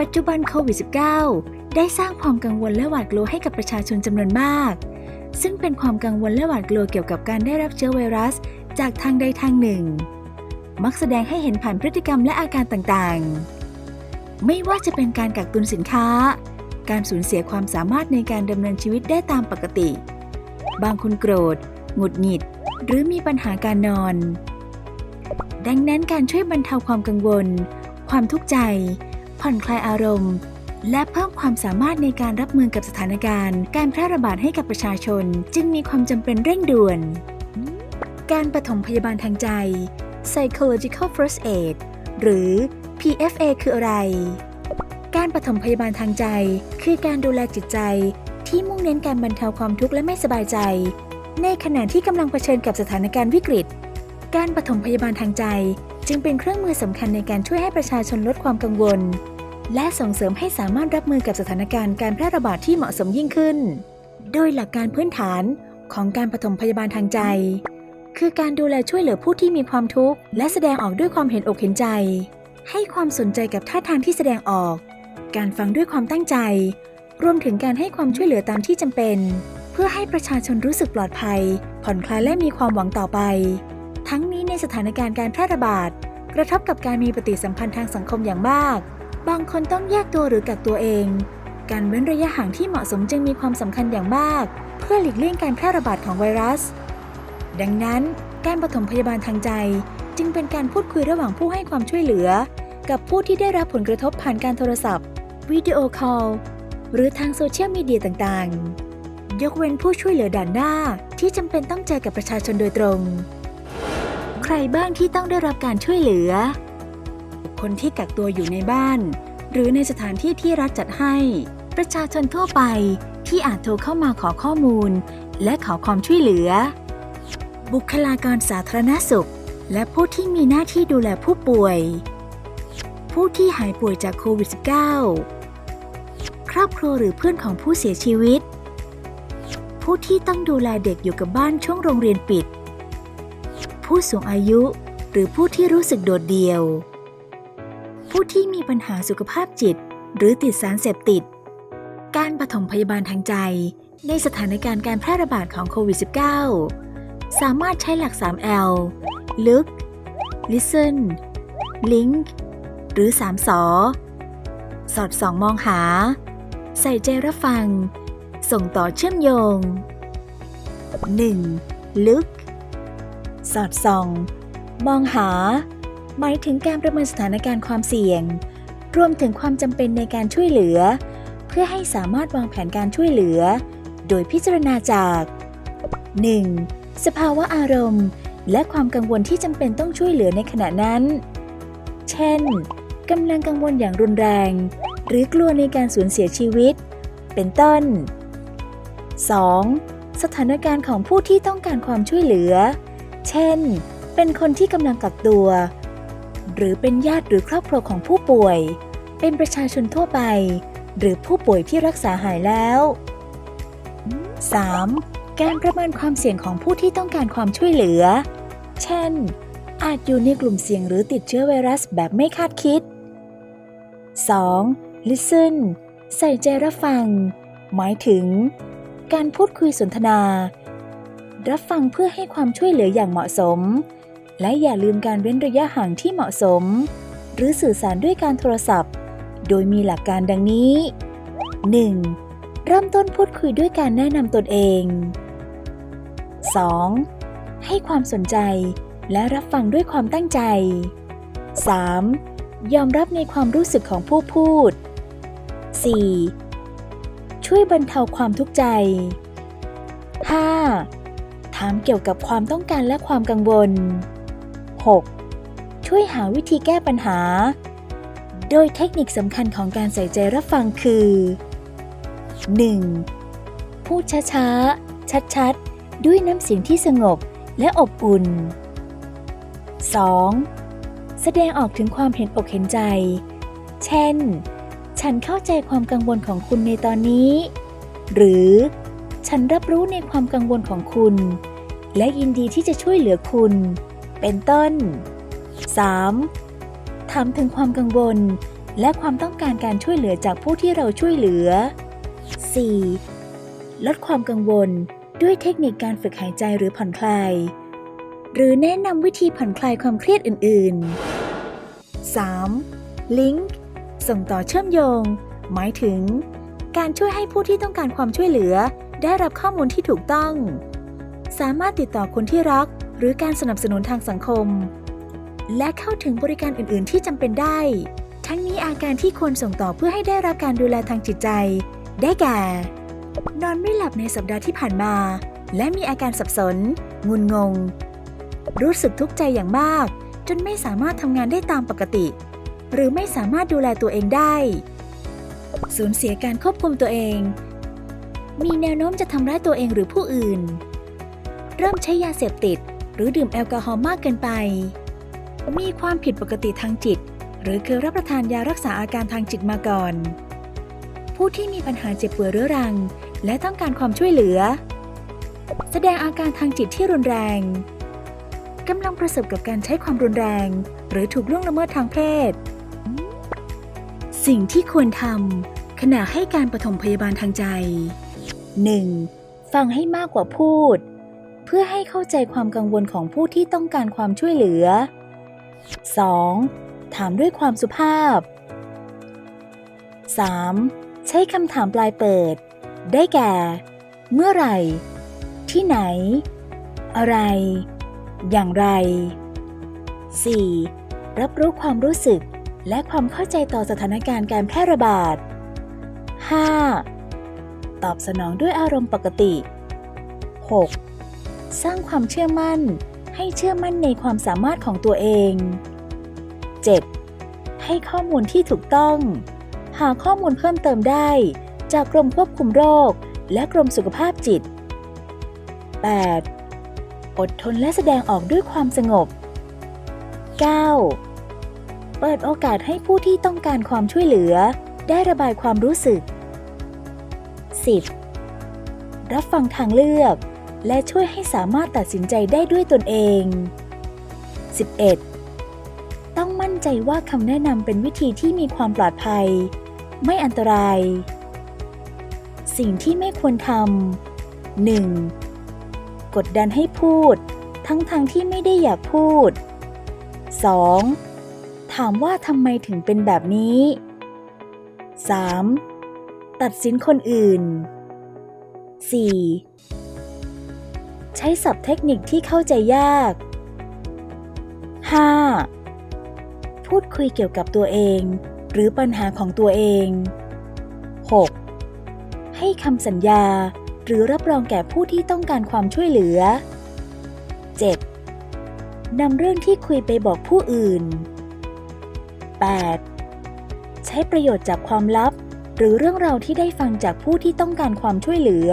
ปัจจุบันโควิด -19 ได้สร้างความกังวลและหวาดกลัวให้กับประชาชนจำนวนมาก ซึ่งเป็นความกังวลและหวาดกลัวเกี่ยวกับการได้รับเชื้อไวรัส จากทางใดทางหนึ่ง มักแสดงให้เห็นผ่านพฤติกรรมและอาการต่างๆ ไม่ว่าจะเป็นการกักตุนสินค้า การสูญเสียความสามารถในการดำเนินชีวิตได้ตามปกติ บางคนโกรธ หงุดหงิด หรือมีปัญหาการนอน ดังนั้นการช่วยบรรเทาความกังวล ความทุกข์ใจ ผ่อนคลายอารมณ์ และเพิ่มความสามารถในการรับมือกับสถานการณ์ การแพร่ระบาดให้กับประชาชน จึงมีความจำเป็นเร่งด่วน การปฐมพยาบาลทางใจ psychological first aid หรือ PFA คืออะไร การปฐมพยาบาลทางใจ คือการดูแลจิตใจ ที่มุ่งเน้นการบรรเทาความทุกข์และไม่สบายใจ ในขณะที่กำลังเผชิญกับสถานการณ์วิกฤต การปฐมพยาบาลทางใจ จึงเป็นเครื่องมือสำคัญในการช่วยให้ประชาชนลดความกังวล และส่งเสริมให้สามารถรับมือกับสถานการณ์การแพร่ระบาดที่เหมาะสมยิ่งขึ้น โดยหลักการพื้นฐานของการปฐมพยาบาลทางใจ คือการดูแลช่วยเหลือผู้ที่มีความทุกข์ และแสดงออกด้วยความเห็นอกเห็นใจ ให้ความสนใจกับท่าทางที่แสดงออก การฟังด้วยความตั้งใจ รวมถึงการให้ความช่วยเหลือตามที่จำเป็น เพื่อให้ประชาชนรู้สึกปลอดภัย ผ่อนคลายและมีความหวังต่อไป ทั้งนี้ในสถานการณ์การแพร่ระบาด กระทบกับการมีปฏิสัมพันธ์ทางสังคมอย่างมาก บางคนต้องแยกตัวหรือกักตัวเอง การเว้นระยะห่างที่เหมาะสมจึงมีความสำคัญอย่างมาก เพื่อหลีกเลี่ยงการแพร่ระบาดของไวรัส ดังนั้น การปฐมพยาบาลทางใจ จึงเป็นการพูดคุยระหว่างผู้ให้ความช่วยเหลือ กับผู้ที่ได้รับผลกระทบผ่านการโทรศัพท์วิดีโอคอลหรือทางโซเชียลมีเดียต่างๆ ยกเว้นผู้ช่วยเหลือด่านหน้าที่จำเป็นต้องเจอกับประชาชนโดยตรง ใครบ้างที่ต้องได้รับการช่วยเหลือ คนที่กักตัวอยู่ในบ้าน หรือในสถานที่ที่รัฐจัดให้ ประชาชนทั่วไปที่อาจโทรเข้ามาขอข้อมูล และขอความช่วยเหลือ บุคลากรสาธารณสุข และผู้ที่มีหน้าที่ดูแลผู้ป่วย ผู้ที่หายป่วยจากโควิด -19 ครอบครัวหรือเพื่อนของผู้เสียชีวิต ผู้ที่ต้องดูแลเด็กอยู่กับบ้านช่วงโรงเรียนปิด ผู้สูงอายุ หรือผู้ที่รู้สึกโดดเดี่ยว ผู้ที่มีปัญหาสุขภาพจิต หรือติดสารเสพติด การปฐมพยาบาลทางใจ ในสถานการณ์การแพร่ระบาดของโควิด -19 สามารถใช้หลัก 3L Look Listen Link หรือ 3สอสอดส่องมองหา ใส่ใจรับฟัง ส่งต่อเชื่อมโยง 1. Look ส อดส่อง มองหา หมายถึงการประเมินสถานการณ์ความเสี่ยง รวมถึงความจำเป็นในการช่วยเหลือ เพื่อให้สามารถวางแผนการช่วยเหลือ โดยพิจารณาจาก 1. สภาวะอารมณ์ และความกังวลที่จำเป็นต้องช่วยเหลือในขณะนั้น เช่นกำลังกังวลอย่างรุนแรง หรือกลัวในการสูญเสียชีวิต เป็นต้น 2. สถานการณ์ของผู้ที่ต้องการความช่วยเหลือ เช่น เป็นคนที่กำลังกักตัว หรือเป็นญาติหรือครอบครัวของผู้ป่วย เป็นประชาชนทั่วไป หรือผู้ป่วยที่รักษาหายแล้ว 3. การประเมินความเสี่ยงของผู้ที่ต้องการความช่วยเหลือ เช่น อาจอยู่ในกลุ่มเสี่ยงหรือติดเชื้อไวรัสแบบไม่คาดคิด 2. listen ใส่ใจรับฟัง หมายถึง การพูดคุยสนทนา รับฟังเพื่อให้ความช่วยเหลืออย่างเหมาะสม และอย่าลืมการเว้นระยะห่างที่เหมาะสม หรือสื่อสารด้วยการโทรศัพท์ โดยมีหลักการดังนี้ 1. เริ่มต้นพูดคุยด้วยการแนะนำตนเอง 2. ให้ความสนใจและรับฟังด้วยความตั้งใจ 3. ยอมรับในความรู้สึกของผู้พูด 4. ช่วยบรรเทาความทุกข์ใจ 5. ถามเกี่ยวกับความต้องการและความกังวล 6. ช่วยหาวิธีแก้ปัญหา โดยเทคนิคสำคัญของการใส่ใจรับฟังคือ 1. พูดช้าๆ ชัดๆ ด้วยน้ำเสียงที่สงบและอบอุ่น 2. แสดงออกถึงความเห็นอกเห็นใจ เช่น ฉันเข้าใจความกังวลของคุณในตอนนี้ หรือฉันรับรู้ในความกังวลของคุณ และยินดีที่จะช่วยเหลือคุณ เป็นต้น 3. ถามถึงความกังวล และความต้องการการช่วยเหลือจากผู้ที่เราช่วยเหลือ 4. ลดความกังวลด้วยเทคนิคการฝึกหายใจหรือผ่อนคลาย หรือแนะนำวิธีผ่อนคลายความเครียดอื่น ๆ 3. ลิงก์ส่งต่อเชื่อมโยง หมายถึง การช่วยให้ผู้ที่ต้องการความช่วยเหลือ ได้รับข้อมูลที่ถูกต้อง สามารถติดต่อคนที่รัก หรือการสนับสนุนทางสังคม และเข้าถึงบริการอื่น ๆ ที่จำเป็นได้ ทั้งนี้อาการที่ควรส่งต่อเพื่อให้ได้รับการดูแลทางจิตใจ ได้แก่ นอนไม่หลับในสัปดาห์ที่ผ่านมา และมีอาการสับสน งุนงง รู้สึกทุกข์ใจอย่างมาก จนไม่สามารถทำงานได้ตามปกติ หรือไม่สามารถดูแลตัวเองได้ สูญเสียการควบคุมตัวเองมีแนวโน้มจะทำร้ายตัวเองหรือผู้อื่น เริ่มใช้ยาเสพติด หรือดื่มแอลกอฮอล์มากเกินไป มีความผิดปกติทางจิต หรือเคยรับประทานยารักษาอาการทางจิตมาก่อน ผู้ที่มีปัญหาเจ็บป่วยเรื้อรัง และต้องการความช่วยเหลือ แสดงอาการทางจิตที่รุนแรงกำลังประสบกับการใช้ความรุนแรง หรือถูกล่วงละเมิดทางเพศ สิ่งที่ควรทำขณะให้การปฐมพยาบาลทางใจ 1. ฟังให้มากกว่าพูด เพื่อให้เข้าใจความกังวลของผู้ที่ต้องการความช่วยเหลือ 2. ถามด้วยความสุภาพ 3. ใช้คำถามปลายเปิด ได้แก่ เมื่อไหร่ ที่ไหน อะไร อย่างไร 4. รับรู้ความรู้สึกและความเข้าใจต่อสถานการณ์การแพร่ระบาด 5. ตอบสนองด้วยอารมณ์ปกติ 6. สร้างความเชื่อมั่น ให้เชื่อมั่นในความสามารถของตัวเอง 7. ให้ข้อมูลที่ถูกต้อง หาข้อมูลเพิ่มเติมได้ จากกรมควบคุมโรค และกรมสุขภาพจิต 8. อดทนและแสดงออกด้วยความสงบ 9. เปิดโอกาสให้ผู้ที่ต้องการความช่วยเหลือ ได้ระบายความรู้สึก 10. รับฟังทางเลือก และช่วยให้สามารถตัดสินใจได้ด้วยตนเอง 11. ต้องมั่นใจว่าคำแนะนำเป็นวิธีที่มีความปลอดภัย ไม่อันตราย สิ่งที่ไม่ควรทำ 1. กดดันให้พูด ทั้งๆทที่ไม่ได้อยากพูด 2. ถามว่าทำไมถึงเป็นแบบนี้ 3. ตัดสินคนอื่น 4. ใช้ศัพท์เทคนิคที่เข้าใจยาก 5. พูดคุยเกี่ยวกับตัวเอง หรือปัญหาของตัวเอง 6. ให้คำสัญญาหรือรับรองแก่ผู้ที่ต้องการความช่วยเหลือ 7. นำเรื่องที่คุยไปบอกผู้อื่น 8. ใช้ประโยชน์จากความลับ หรือเรื่องราวที่ได้ฟังจากผู้ที่ต้องการความช่วยเหลือ